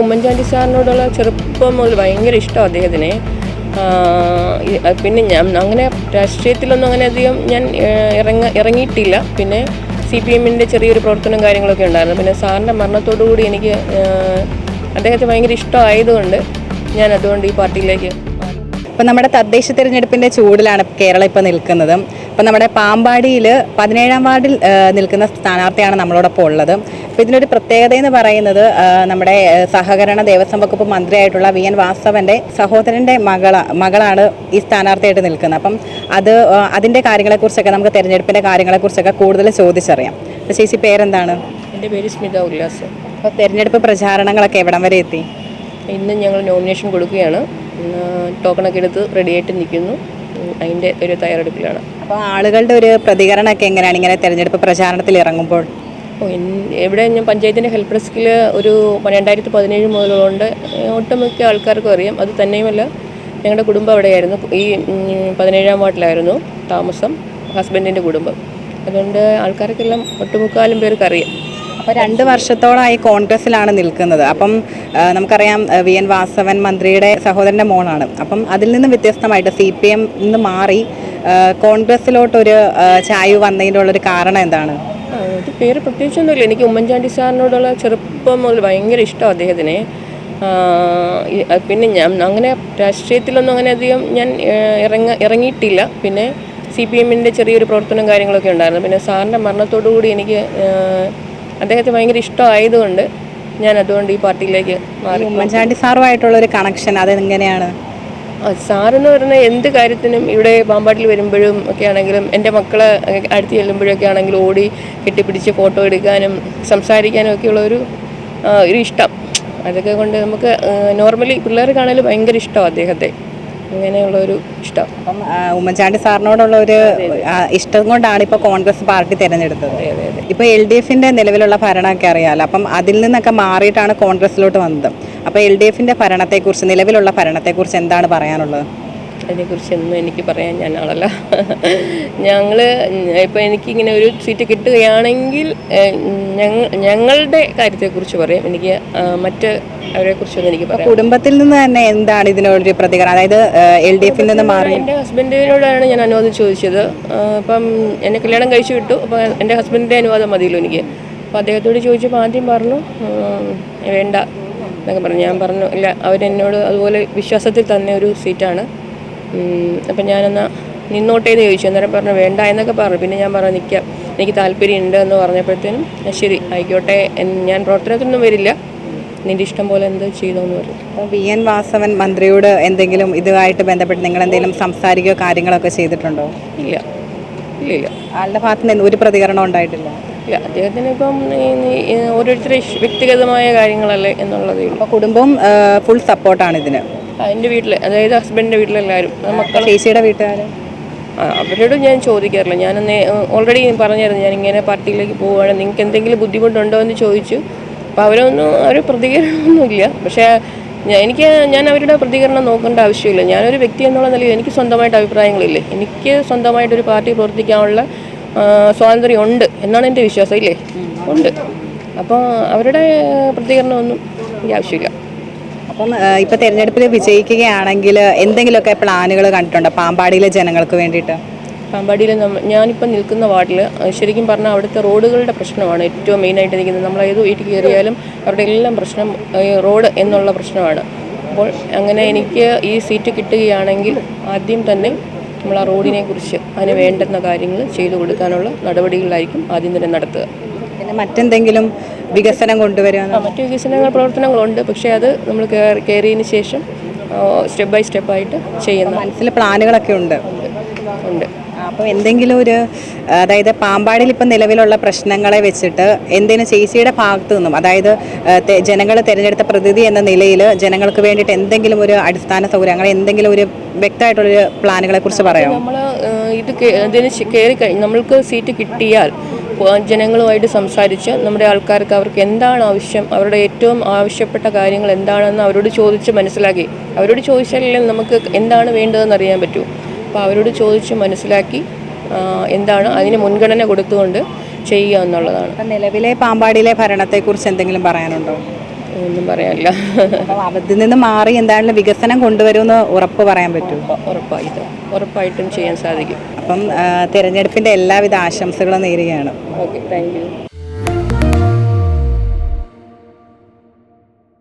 ഉമ്മൻചാണ്ടി സാറിനോടുള്ള ചെറുപ്പം മുതൽ ഭയങ്കര ഇഷ്ടം അദ്ദേഹത്തിനെ. പിന്നെ ഞാൻ അങ്ങനെ രാഷ്ട്രീയത്തിലൊന്നും അങ്ങനെ അധികം ഞാൻ ഇറങ്ങ ഇറങ്ങിയിട്ടില്ല. പിന്നെ സി പി എമ്മിന്റെ ചെറിയൊരു പ്രവർത്തനം കാര്യങ്ങളൊക്കെ ഉണ്ടായിരുന്നു. പിന്നെ സാറിന്റെ മരണത്തോടു കൂടി എനിക്ക് അദ്ദേഹത്തെ ഭയങ്കര ഇഷ്ടമായതുകൊണ്ട് ഞാൻ അതുകൊണ്ട് ഈ പാർട്ടിയിലേക്ക് ഇപ്പം നമ്മുടെ തദ്ദേശ തിരഞ്ഞെടുപ്പിന്റെ ചൂടിലാണ് കേരളം ഇപ്പോൾ നിൽക്കുന്നത്. ഇപ്പം നമ്മുടെ പാമ്പാടിയിൽ പതിനേഴാം വാർഡിൽ നിൽക്കുന്ന സ്ഥാനാർത്ഥിയാണ് നമ്മളോടൊപ്പം ഉള്ളത്. അപ്പോൾ ഇതിനൊരു പ്രത്യേകത എന്ന് പറയുന്നത് നമ്മുടെ സഹകരണ ദേവസ്വം വകുപ്പ് മന്ത്രിയായിട്ടുള്ള വി എൻ വാസവന്റെ സഹോദരന്റെ മകള മകളാണ് ഈ സ്ഥാനാർത്ഥിയായിട്ട് നിൽക്കുന്നത്. അപ്പം അത് അതിന്റെ കാര്യങ്ങളെക്കുറിച്ചൊക്കെ നമുക്ക് തിരഞ്ഞെടുപ്പിന്റെ കാര്യങ്ങളെക്കുറിച്ചൊക്കെ കൂടുതൽ ചോദിച്ചറിയാം. അപ്പോൾ ചേച്ചി പേരെന്താണ്? എന്റെ പേര് സ്മിത ഉല്ലാസ്. അപ്പോൾ തിരഞ്ഞെടുപ്പ് പ്രചാരണങ്ങളൊക്കെ എവിടം വരെ എത്തി? ഇന്ന് ഞങ്ങൾ നോമിനേഷൻ കൊടുക്കുകയാണ്. ടോക്കണൊക്കെ എടുത്ത് റെഡിയായിട്ട് നിൽക്കുന്നു. അതിന്റെ ഒരു തയ്യാറെടുപ്പിലാണ്. അപ്പോൾ ആളുകളുടെ ഒരു പ്രതികരണമൊക്കെ എങ്ങനെയാണ് ഇങ്ങനെ തിരഞ്ഞെടുപ്പ് പ്രചാരണത്തിൽ ഇറങ്ങുമ്പോൾ? ഇവിടെ ഞാൻ പഞ്ചായത്തിന്റെ ഹെൽപ്പ് ഡെസ്കിൽ ഒരു രണ്ടായിരത്തി പതിനേഴ് മുതലുകൊണ്ട് ഒട്ടുമിക്ക ആൾക്കാർക്കും അറിയാം. അത് തന്നെയുമല്ല ഞങ്ങളുടെ കുടുംബം അവിടെയായിരുന്നു. ഈ പതിനേഴാം വാർഡിലായിരുന്നു താമസം ഹസ്ബൻഡിന്റെ കുടുംബം. അതുകൊണ്ട് ആൾക്കാർക്കെല്ലാം ഒട്ടുമുക്കാലും പേർക്ക് അറിയാം. അപ്പോൾ രണ്ട് വർഷത്തോളമായി കോൺഗ്രസ്സിലാണ് നിൽക്കുന്നത്. അപ്പം നമുക്കറിയാം വി എൻ വാസവൻ മന്ത്രിയുടെ സഹോദരന്റെ മോളാണ്. അപ്പം അതിൽ നിന്ന് വ്യത്യസ്തമായിട്ട് സി പി എം നിന്ന് മാറി കോൺഗ്രസിലോട്ടൊരു ചായ്വ് വന്നതിന്റെ ഉള്ളൊരു കാരണം എന്താണ്? ഇത് പേര് പ്രത്യേകിച്ചൊന്നുമില്ല. എനിക്ക് ഉമ്മൻചാണ്ടി സാറിനോടുള്ള ചെറുപ്പം മുതൽ ഭയങ്കര ഇഷ്ടമാണ് അദ്ദേഹത്തിനെ. പിന്നെ ഞാൻ അങ്ങനെ രാഷ്ട്രീയത്തിലൊന്നും അങ്ങനെ അധികം ഞാൻ ഇറങ്ങ ഇറങ്ങിയിട്ടില്ല. പിന്നെ സി പി എമ്മിന്റെ ചെറിയൊരു പ്രവർത്തനം കാര്യങ്ങളൊക്കെ ഉണ്ടായിരുന്നു. പിന്നെ സാറിന്റെ മരണത്തോടു കൂടി എനിക്ക് അദ്ദേഹത്തെ ഭയങ്കര ഇഷ്ടമായതുകൊണ്ട് ഞാൻ അതുകൊണ്ട് ഈ പാർട്ടിയിലേക്ക് മാറി. ഉമ്മൻചാണ്ടി സാറുമായിട്ടുള്ളൊരു കണക്ഷൻ അത് എങ്ങനെയാണ്? ആ, സാറെന്ന് പറഞ്ഞാൽ എന്ത് കാര്യത്തിനും ഇവിടെ പാമ്പാട്ടിൽ വരുമ്പോഴും ഒക്കെ ആണെങ്കിലും എന്റെ മക്കളെ അടുത്ത് ചെല്ലുമ്പോഴൊക്കെ ആണെങ്കിലും ഓടി കെട്ടിപ്പിടിച്ച് ഫോട്ടോ എടുക്കാനും സംസാരിക്കാനും ഒക്കെയുള്ള ഒരു ഒരു ഇഷ്ടം. അതൊക്കെ കൊണ്ട് നമുക്ക് നോർമലി പിള്ളേർക്കാണെങ്കിലും ഭയങ്കര ഇഷ്ടമാണ് അദ്ദേഹത്തെ. അങ്ങനെയുള്ള ഒരു ഇഷ്ടം. അപ്പം ഉമ്മൻചാണ്ടി സാറിനോടുള്ള ഒരു ഇഷ്ടം കൊണ്ടാണ് ഇപ്പോൾ കോൺഗ്രസ് പാർട്ടി തിരഞ്ഞെടുത്തത്. അതെ അതെ അതെ. ഇപ്പോൾ എൽ ഡി എഫിന്റെ നിലവിലുള്ള ഭരണമൊക്കെ അറിയാമല്ലോ അപ്പം അതിൽ നിന്നൊക്കെ മാറിയിട്ടാണ് കോൺഗ്രസിലോട്ട് വന്നത്. അപ്പോൾ എൽ ഡി എഫിന്റെ ഭരണത്തെക്കുറിച്ച് നിലവിലുള്ള ഭരണത്തെക്കുറിച്ച് എന്താണ് പറയാനുള്ളത്? അതിനെക്കുറിച്ചൊന്നും എനിക്ക് പറയാൻ ഞാൻ ആളല്ല. ഞങ്ങൾ ഇപ്പോൾ എനിക്കിങ്ങനെ ഒരു സീറ്റ് കിട്ടുകയാണെങ്കിൽ ഞങ്ങളുടെ കാര്യത്തെക്കുറിച്ച് പറയാം. എനിക്ക് മറ്റ് അവരെക്കുറിച്ചൊന്നും എനിക്ക് പറയാം കുടുംബത്തിൽ നിന്ന് തന്നെ എന്താണ് ഇതിനൊരു പ്രതികരണം? അതായത് എൽ ഡി എഫിൽ നിന്ന് മാറി എന്റെ ഹസ്ബൻഡിനോടാണ് ഞാൻ അനുവാദം ചോദിച്ചത്. അപ്പം എന്നെ കല്യാണം കഴിച്ചു വിട്ടു. അപ്പോൾ എന്റെ ഹസ്ബൻഡിന്റെ അനുവാദം മതിയല്ലോ എനിക്ക്. അപ്പോൾ അദ്ദേഹത്തോട് ചോദിച്ചപ്പോൾ ആദ്യം പറഞ്ഞു വേണ്ട. എന്നൊക്കെ പറഞ്ഞു. ഞാൻ പറഞ്ഞു ഇല്ല അവരെന്നോട് അതുപോലെ വിശ്വാസത്തിൽ തന്ന ഒരു സീറ്റാണ്. അപ്പം ഞാനെന്നാ നിന്നോട്ടേ എന്ന് ചോദിച്ചു. അന്നേരം പറഞ്ഞു വേണ്ട എന്നൊക്കെ പറഞ്ഞു. പിന്നെ ഞാൻ പറഞ്ഞു നിൽക്കാം എനിക്ക് താല്പര്യമുണ്ട് എന്ന് പറഞ്ഞപ്പോഴത്തേനും ശരി ആയിക്കോട്ടെ ഞാൻ പ്രവർത്തനത്തിനൊന്നും വരില്ല. നിന്റെ ഇഷ്ടം പോലെ എന്ത് ചെയ്തോന്ന് പറഞ്ഞു വി എൻ വാസവൻ മന്ത്രിയോട് എന്തെങ്കിലും ഇതുമായിട്ട് ബന്ധപ്പെട്ട് നിങ്ങൾ എന്തെങ്കിലും സംസാരിക്കുകയോ കാര്യങ്ങളൊക്കെ ചെയ്തിട്ടുണ്ടോ? ഇല്ല. ഇല്ല ഇല്ല. ആളുടെ ഭാഗത്തുനിന്ന് ഒരു പ്രതികരണം ഉണ്ടായിട്ടില്ല. അദ്ദേഹത്തിന് ഇപ്പം ഓരോരുത്തരെ വ്യക്തിഗതമായ കാര്യങ്ങളല്ലേ എന്നുള്ളതേ ഉള്ളൂ. കുടുംബം ഫുൾ സപ്പോർട്ടാണ് ഇതിന് എന്റെ വീട്ടിൽ അതായത് ഹസ്ബൻഡിന്റെ വീട്ടിലെല്ലാവരും മക്കൾ ചേച്ചിയുടെ വീട്ടുകാർ അവരോട് ഞാൻ ചോദിക്കാറില്ല. ഞാനന്ന് ഓൾറെഡി പറഞ്ഞായിരുന്നു ഞാൻ ഇങ്ങനെ പാർട്ടിയിലേക്ക് പോവുകയാണ് നിങ്ങൾക്ക് എന്തെങ്കിലും ബുദ്ധിമുട്ടുണ്ടോ എന്ന് ചോദിച്ചു. അപ്പോൾ അവരൊന്നും അവർ പ്രതികരണമൊന്നുമില്ല. പക്ഷേ എനിക്ക് ഞാൻ അവരുടെ പ്രതികരണം നോക്കേണ്ട ആവശ്യമില്ല. ഞാനൊരു വ്യക്തി എന്നുള്ള നിലയിൽ എനിക്ക് സ്വന്തമായിട്ട് അഭിപ്രായങ്ങളില്ലേ? എനിക്ക് സ്വന്തമായിട്ടൊരു പാർട്ടി പ്രവർത്തിക്കാനുള്ള സ്വാതന്ത്ര്യം ഉണ്ട് എന്നാണ് എന്റെ വിശ്വാസം ഇല്ലേ? ഉണ്ട്. അപ്പോൾ അവരുടെ പ്രതികരണമൊന്നും എനിക്ക് ആവശ്യമില്ല. അപ്പം ഇപ്പം തിരഞ്ഞെടുപ്പിൽ വിജയിക്കുകയാണെങ്കിൽ എന്തെങ്കിലുമൊക്കെ പ്ലാനുകൾ കണ്ടിട്ടുണ്ടോ? പാമ്പാടിയിലെ ജനങ്ങൾക്ക് വേണ്ടിയിട്ട്? പാമ്പാടിയിൽ ഞാനിപ്പോൾ നിൽക്കുന്ന വാർഡിൽ ശരിക്കും പറഞ്ഞാൽ അവിടുത്തെ റോഡുകളുടെ പ്രശ്നമാണ് ഏറ്റവും മെയിനായിട്ട് നിൽക്കുന്നത്. നമ്മൾ ഏത് വീട്ടിൽ കയറിയാലും അവരുടെ എല്ലാം പ്രശ്നം റോഡ് എന്നുള്ള പ്രശ്നമാണ്. അപ്പോൾ അങ്ങനെ എനിക്ക് ഈ സീറ്റ് കിട്ടുകയാണെങ്കിൽ ആദ്യം തന്നെ നമ്മൾ ആ റോഡിനെ കുറിച്ച് അതിന് വേണ്ടുന്ന കാര്യങ്ങൾ ചെയ്തു കൊടുക്കാനുള്ള നടപടികളായിരിക്കും ആദ്യം തന്നെ നടത്തുക. പിന്നെ മറ്റെന്തെങ്കിലും വികസനം കൊണ്ടുവരാൻ മറ്റു വികസനങ്ങൾ പ്രവർത്തനങ്ങളുണ്ട്. പക്ഷേ അത് നമ്മൾ കയറി- കയറിയതിന് ശേഷം സ്റ്റെപ്പ് ബൈ സ്റ്റെപ്പായിട്ട് ചെയ്യുന്ന മനസ്സിൽ പ്ലാനുകളൊക്കെ ഉണ്ട്. ഉണ്ട്. അപ്പോൾ എന്തെങ്കിലും ഒരു അതായത് പാമ്പാടിയിൽ ഇപ്പം നിലവിലുള്ള പ്രശ്നങ്ങളെ വെച്ചിട്ട് എന്തെങ്കിലും ചേച്ചിയുടെ ഭാഗത്തു നിന്നും അതായത് ജനങ്ങൾ തിരഞ്ഞെടുത്ത പ്രതിനിധി എന്ന നിലയിൽ ജനങ്ങൾക്ക് വേണ്ടിയിട്ട് എന്തെങ്കിലും ഒരു അടിസ്ഥാന സൗകര്യങ്ങൾ എന്തെങ്കിലും ഒരു വ്യക്തമായിട്ടുള്ളൊരു പ്ലാനുകളെ കുറിച്ച് പറയാം നമ്മൾ ഇത് ഇതിന് കയറി കഴിഞ്ഞ് നമ്മൾക്ക് സീറ്റ് കിട്ടിയാൽ ജനങ്ങളുമായിട്ട് സംസാരിച്ച് നമ്മുടെ ആൾക്കാർക്ക് അവർക്ക് എന്താണ് ആവശ്യം അവരുടെ ഏറ്റവും ആവശ്യപ്പെട്ട കാര്യങ്ങൾ എന്താണെന്ന് അവരോട് ചോദിച്ച് മനസ്സിലാക്കി. അവരോട് ചോദിച്ചാലല്ലേ നമുക്ക് എന്താണ് വേണ്ടതെന്ന് അറിയാൻ പറ്റൂ. അപ്പോൾ അവരോട് ചോദിച്ച് മനസ്സിലാക്കി എന്താണ് അതിന് മുൻഗണന കൊടുത്തുകൊണ്ട് ചെയ്യുക എന്നുള്ളതാണ്. നിലവിലെ പാമ്പാടിയിലെ ഭരണത്തെക്കുറിച്ച് എന്തെങ്കിലും പറയാനുണ്ടോ? ഒന്നും പറയാനില്ല. അതിൽ നിന്ന് മാറി എന്തായാലും വികസനം കൊണ്ടുവരുമെന്ന് ഉറപ്പ് പറയാൻ പറ്റുമോ? ഉറപ്പായിട്ടും ഉറപ്പായിട്ടും ചെയ്യാൻ സാധിക്കും. അപ്പം തിരഞ്ഞെടുപ്പിന്റെ എല്ലാവിധ ആശംസകളും നേരുകയാണ്. Okay thank you.